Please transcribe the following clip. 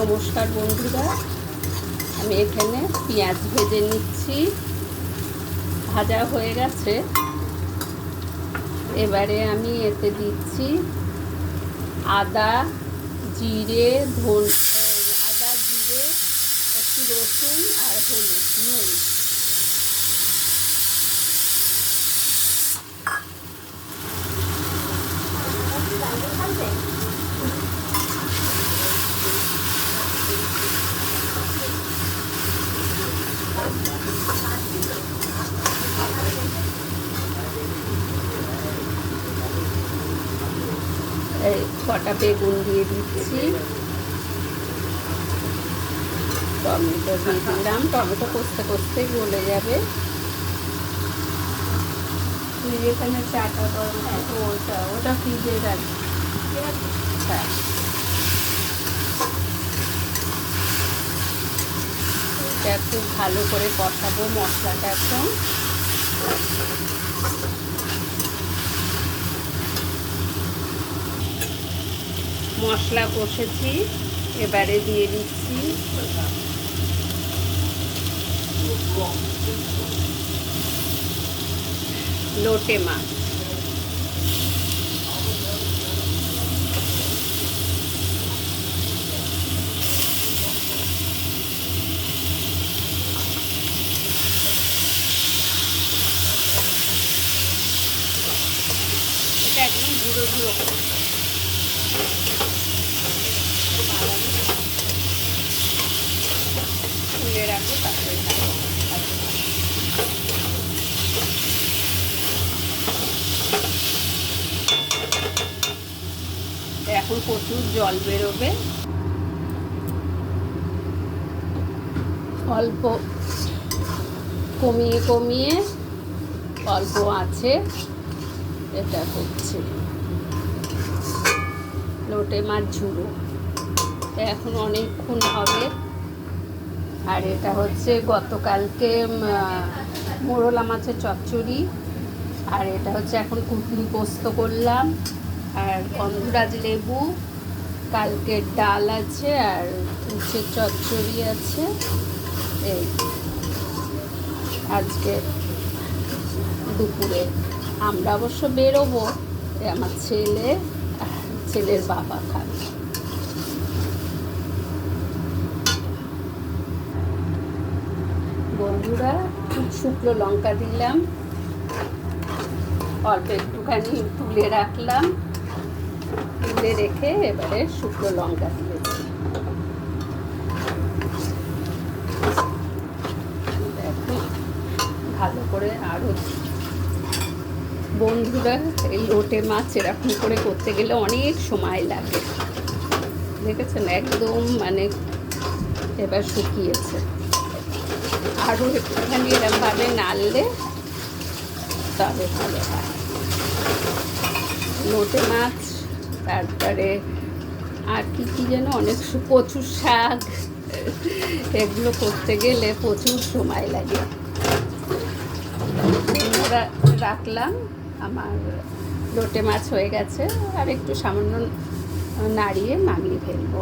নমস্কার বন্ধুরা। আমি এখানে পেঁয়াজ ভেজে নিচ্ছি। ভাজা হয়ে গেছে। এবারে আমি এতে দিচ্ছি আদা, জিরে, ধন আদা, জিরে, একটু রসুন আর হলুদ, নুন। এই কটা বেগুন দিয়ে দিচ্ছি। টমেটো দিয়ে দিলাম। টমেটো কষতে কষতে গলে যাবে। যেখানে চাটা গরম থাকে ওটা ওটা ফ্রিজে রাখবি হ্যাঁ। এটা খুব ভালো করে কষাবো মশলাটা এখন। মশলা কষেছি এবারে দিয়ে দিচ্ছি। লোটে মাছ এটা একদম গুঁড়ো রাখব তারপরে এখন প্রচুর জল বেরোবে। অল্প কমিয়ে কমিয়ে অল্প আছে। এটা হচ্ছে। লোটে মাছ ঝুড়ো। এখন অনেকক্ষণ হবে। আর এটা হচ্ছে গতকালকে মোরলা মাছের চচ্চড়ি। আর এটা হচ্ছে এখন কুটলি পোস্ত করলাম। আর গন্ধরাজ লেবু, কালকের ডাল আছে আর হচ্ছে চচ্চড়ি আছে। এই আজকে দুপুরে। আমরা অবশ্য বেরোবো আমার ছেলে। ছেলের বাবা খাবে বন্ধুরা, শুকনো লঙ্কা দিলাম। অল্প একটুখানি তুলে রাখলাম। তুলে রেখে এবারে শুকনো লঙ্কা দিয়েছি দেখো, ভালো করে আরও বন্ধুরা, এই লোটে মাছ এরকম করে করতে গেলে অনেক সময় লাগে। দেখেছেন? একদম মানে এবার শুকিয়েছে। আরও একটুখানি এরকমভাবে নাড়লে তবে ভালো হয়। লোটে মাছ, তারপরে আর কি কি যেন অনেক প্রচুর শাক, এগুলো করতে গেলে প্রচুর সময় লাগে। রাখলাম। আমার লোটে মাছ হয়ে গেছে আর একটু সামান্য নাড়িয়ে নামিয়ে ফেলব।